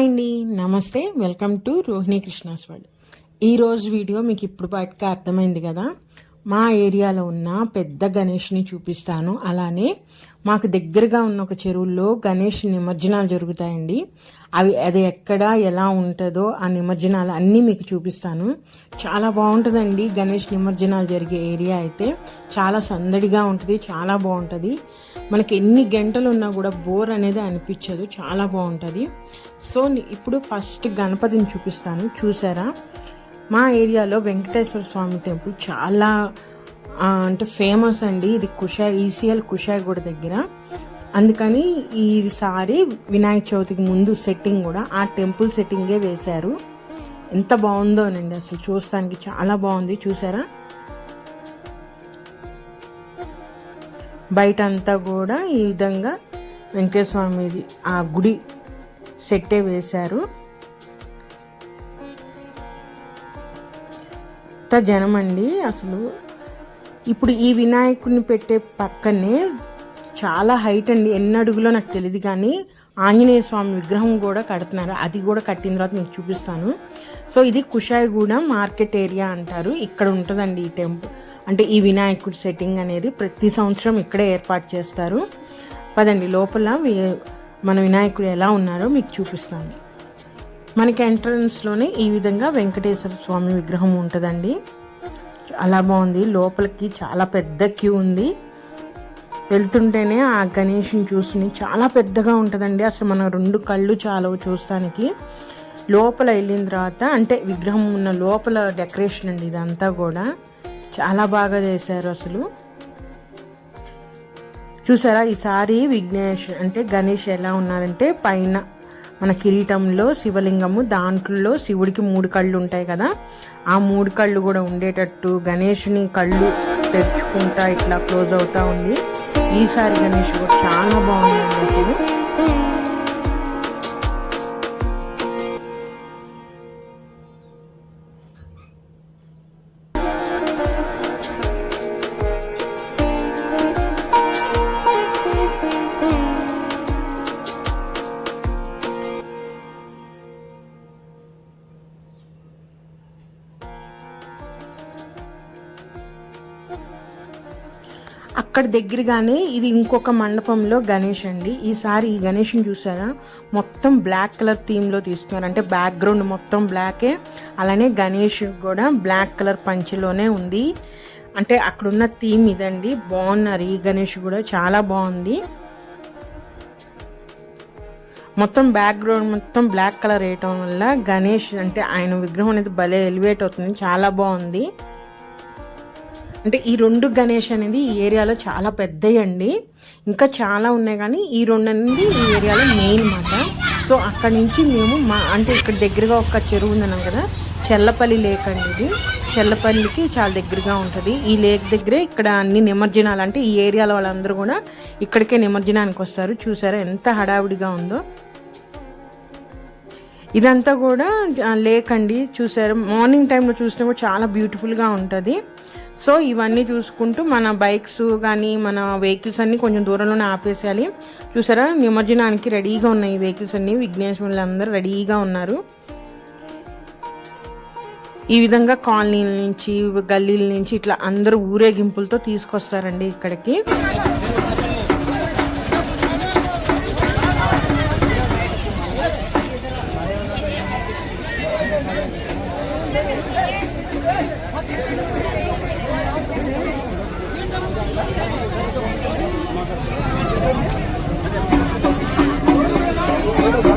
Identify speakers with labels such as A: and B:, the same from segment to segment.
A: Hi అండి నమస్తే. Welcome to Rohini Krishna's world ఈరోజు వీడియో మీకు ఇప్పుడు పాటికి అర్థమైంది కదా? మా ఏరియాలో ఉన్న పెద్ద గణేష్ని చూపిస్తాను. అలానే మాకు దగ్గరగా ఉన్న ఒక చెరువుల్లో గణేష్ నిమజ్జనాలు జరుగుతాయండి. అవి అది ఎక్కడ ఎలా ఉంటుందో ఆ నిమజ్జనాలు అన్నీ మీకు చూపిస్తాను. చాలా బాగుంటుందండి గణేష్ నిమజ్జనాలు జరిగే ఏరియా అయితే. చాలా సందడిగా ఉంటుంది చాలా బాగుంటుంది. మనకి ఎన్ని గంటలు ఉన్నా కూడా బోర్ అనేది అనిపించదు. చాలా బాగుంటుంది. సో ఇప్పుడు ఫస్ట్ గణపతిని చూపిస్తాను. చూసారా? మా ఏరియాలో వెంకటేశ్వర స్వామి టెంపుల్ చాలా అంటే ఫేమస్ అండి. ఇది కుషాయ్ ఈసీఎల్ కుషాయిగూడ దగ్గర. అందుకని ఈసారి వినాయక చవితికి ముందు సెట్టింగ్ కూడా ఆ టెంపుల్ సెట్టింగే వేశారు. ఎంత బాగుందోనండి అసలు చూస్తానికి. చాలా బాగుంది. చూసారా? బయట అంతా కూడా ఈ విధంగా వెంకటేశ్వర స్వామిది ఆ గుడి సెట్టే వేశారు. అంత జనం అండి అసలు. ఇప్పుడు ఈ వినాయకుడిని పెట్టే పక్కనే చాలా హైట్ అండి ఎన్ని అడుగులో నాకు తెలియదు కానీ ఆంజనేయ స్వామి విగ్రహం కూడా కడుతున్నారు. అది కూడా కట్టిన తర్వాత మీకు చూపిస్తాను. సో ఇది కుషాయిగూడెం మార్కెట్ ఏరియా అంటారు. ఇక్కడ ఉంటుందండి ఈ టెంపుల్. అంటే ఈ వినాయకుడి సెట్టింగ్ అనేది ప్రతి సంవత్సరం ఇక్కడే ఏర్పాటు చేస్తారు. పదండి లోపల మన వినాయకుడు ఎలా ఉన్నారో మీకు చూపిస్తాను. మనకి ఎంట్రన్స్లోనే ఈ విధంగా వెంకటేశ్వర స్వామి విగ్రహం ఉంటుందండి. అలా బాగుంది. లోపలికి చాలా పెద్ద క్యూ ఉంది. వెళ్తుంటేనే ఆ గణేష్ని చూసుని చాలా పెద్దగా ఉంటుందండి. అసలు మన రెండు కళ్ళు చాలా చూస్తానికి. లోపల వెళ్ళిన తర్వాత అంటే విగ్రహం ఉన్న లోపల డెకరేషన్ అండి ఇదంతా కూడా. చాలా బాగా చేశారు అసలు. చూసారా ఈసారి విఘ్నేష్ అంటే గణేష్ ఎలా ఉన్నారంటే పైన మన కిరీటంలో శివలింగము దాంట్లో శివుడికి మూడు కళ్ళు ఉంటాయి కదా. ఆ మూడు కళ్ళు కూడా ఉండేటట్టు గణేష్ని కళ్ళు తెరుచుకుంటా ఇట్లా క్లోజ్ అవుతా ఉంది. ఈసారి గణేష్ కూడా చాలా బాగుందండి అసలు. అక్కడ దగ్గరగానే ఇది ఇంకొక మండపంలో గణేష్ అండి. ఈసారి ఈ గణేష్ని చూసారా? మొత్తం బ్లాక్ కలర్ థీమ్లో తీసుకున్నారు. అంటే బ్యాక్గ్రౌండ్ మొత్తం బ్లాకే. అలానే గణేష్ కూడా బ్లాక్ కలర్ పంచిలోనే ఉంది. అంటే అక్కడున్న థీమ్ ఇదండి. బాగున్నారు. ఈ గణేష్ కూడా చాలా బాగుంది. మొత్తం బ్యాక్గ్రౌండ్ మొత్తం బ్లాక్ కలర్ వేయటం వల్ల గణేష్ అంటే ఆయన విగ్రహం అనేది భలే ఎలివేట్ అవుతుంది. చాలా బాగుంది. అంటే ఈ రెండు గణేష్ అనేది ఈ ఏరియాలో చాలా పెద్దవి అండి ఇంకా చాలా ఉన్నాయి కానీ ఈ రెండు అనేది ఈ ఏరియాలో మెయిన్ మాట. సో అక్కడి నుంచి మేము మా అంటే ఇక్కడ దగ్గరగా ఒక చెరువు ఉందన్నాం కదా చెల్లపల్లి లేక్ అండి ఇది. చెల్లపల్లికి చాలా దగ్గరగా ఉంటుంది. ఈ లేక్ దగ్గరే ఇక్కడ అన్ని నిమజ్జనాలు అంటే ఈ ఏరియాలో వాళ్ళందరూ కూడా ఇక్కడికే నిమజ్జనానికి వస్తారు. చూసారా ఎంత హడావిడిగా ఉందో. ఇదంతా కూడా లేక్ అండి. చూసారు? మార్నింగ్ టైంలో చూసినా కూడా చాలా బ్యూటిఫుల్గా ఉంటుంది. సో ఇవన్నీ చూసుకుంటూ మన బైక్స్ కానీ మన వెహికల్స్ అన్నీ కొంచెం దూరంలోనే ఆపేసేయాలి. చూసారా? నిమజ్జనానికి రెడీగా ఉన్నాయి ఈ వెహికల్స్ అన్నీ విఘ్నేశ్వరులు అందరూ రెడీగా ఉన్నారు. ఈ విధంగా కాలనీల నుంచి గల్లీల నుంచి ఇట్లా అందరూ ఊరేగింపులతో తీసుకొస్తారండి ఇక్కడికి.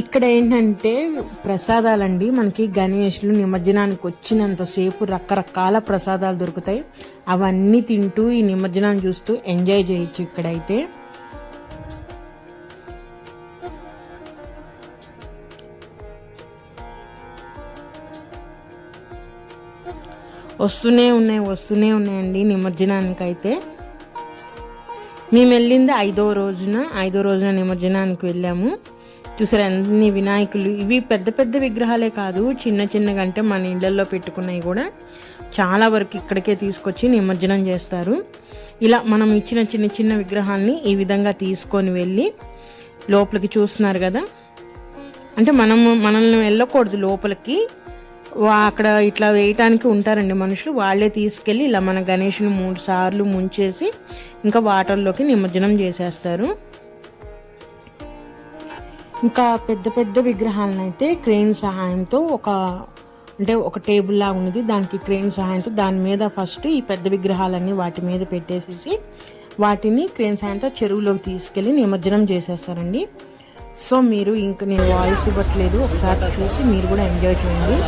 A: ఇక్కడ ఏంటంటే ప్రసాదాలండి. మనకి గణేష్లు నిమజ్జనానికి వచ్చినంతసేపు రకరకాల ప్రసాదాలు దొరుకుతాయి. అవన్నీ తింటూ ఈ నిమజ్జనాన్ని చూస్తూ ఎంజాయ్ చేయొచ్చు ఇక్కడైతే. వస్తూనే ఉన్నాయి వస్తూనే ఉన్నాయండి నిమజ్జనానికి అయితే మేము వెళ్ళింది ఐదో రోజున ఐదో రోజున నిమజ్జనానికి వెళ్ళాము. చూసారు అన్ని వినాయకులు. ఇవి పెద్ద పెద్ద విగ్రహాలే కాదు చిన్న చిన్నగా అంటే మన ఇళ్ళలో పెట్టుకున్నవి కూడా. చాలా వరకు ఇక్కడికే తీసుకొచ్చి నిమజ్జనం చేస్తారు. ఇలా మనం ఇచ్చిన చిన్న చిన్న విగ్రహాల్ని ఈ విధంగా తీసుకొని వెళ్ళి లోపలికి చూస్తున్నారు కదా. అంటే మనము మనల్ని వెళ్ళకూడదు లోపలికి. వా- అక్కడ ఇట్లా వేయటానికి ఉంటారండి మనుషులు. వాళ్ళే తీసుకెళ్ళి ఇలా మన గణేష్ని మూడు సార్లు ముంచేసి ఇంకా వాటర్లోకి నిమజ్జనం చేసేస్తారు. ఇంకా పెద్ద పెద్ద విగ్రహాలను అయితే క్రెయిన్ సహాయంతో ఒక అంటే ఒక టేబుల్ లా ఉన్నది దానికి క్రెయిన్ సహాయంతో దాని మీద ఫస్ట్ ఈ పెద్ద విగ్రహాలన్నీ వాటి మీద పెట్టేసేసి వాటిని క్రెయిన్ సహాయంతో చెరువులోకి తీసుకెళ్ళి నిమజ్జనం చేసేస్తారండి సో మీరు ఇంకా నేను వాయిస్ ఇవ్వట్లేదు ఒకసారి చూసి మీరు కూడా ఎంజాయ్ చేయండి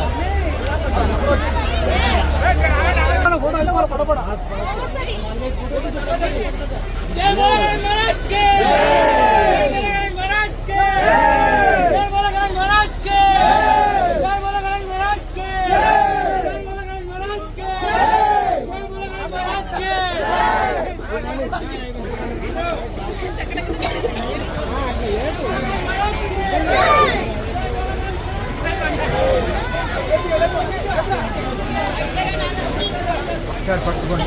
B: जय సార్ పట్టుకోండి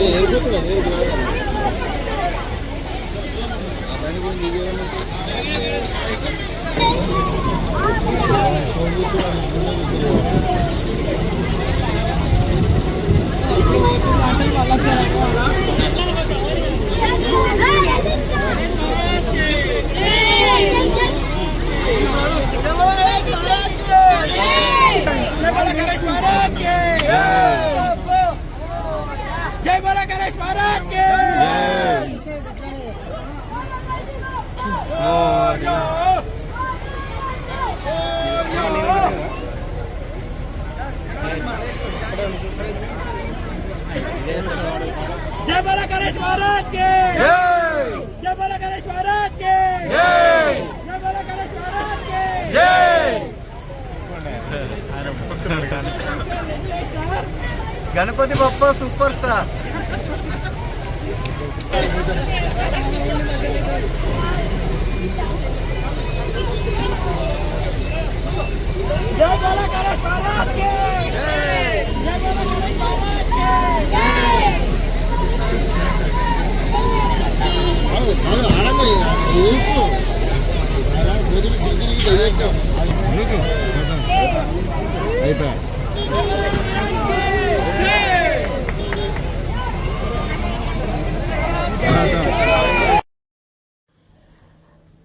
C: ఏ ఏ Thank né?
B: you. Ganpati Bappa super star Dá para lá, cara, para!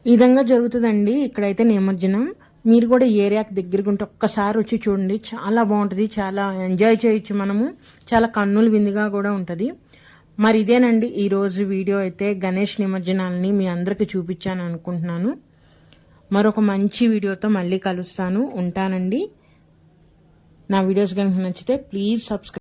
A: ఈ విధంగా జరుగుతుందండి. ఇక్కడైతే నిమజ్జనం. మీరు కూడా ఏరియాకి దగ్గరగా ఉంటే ఒక్కసారి వచ్చి చూడండి. చాలా బాగుంటుంది. చాలా ఎంజాయ్ చేయొచ్చు మనము. చాలా కన్నులు విందుగా కూడా ఉంటుంది. మరి ఇదేనండి. ఈరోజు వీడియో అయితే గణేష్ నిమజ్జనాలని మీ అందరికీ చూపించాను అనుకుంటున్నాను. మరొక మంచి వీడియోతో మళ్ళీ కలుస్తాను. ఉంటానండి. నా వీడియోస్ కనుక నచ్చితే ప్లీజ్ సబ్స్క్రైబ్